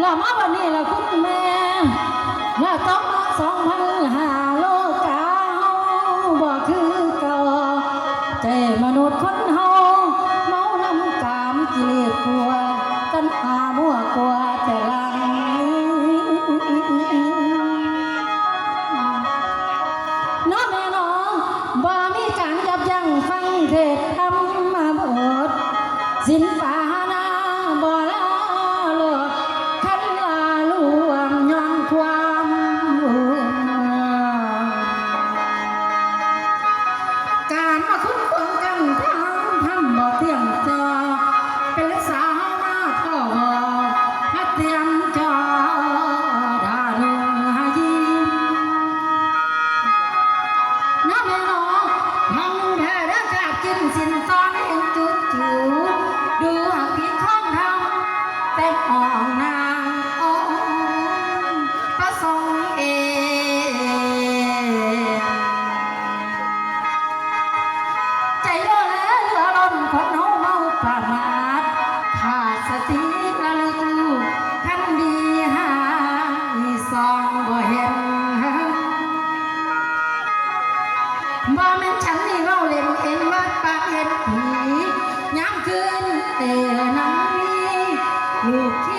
เรามาวันนี้ละคุณแม่เราต้องสองพันหาโลกาบอกคือเก่าใจมนุษย์คนเฮาเมาลำกามกิเลสกลัวตันหามัวกลัวแต่ลังน้อแม่น้องบ่มีการยับยั้งฟังเทศธรรมมาบดสินปา แต่ไหนลูก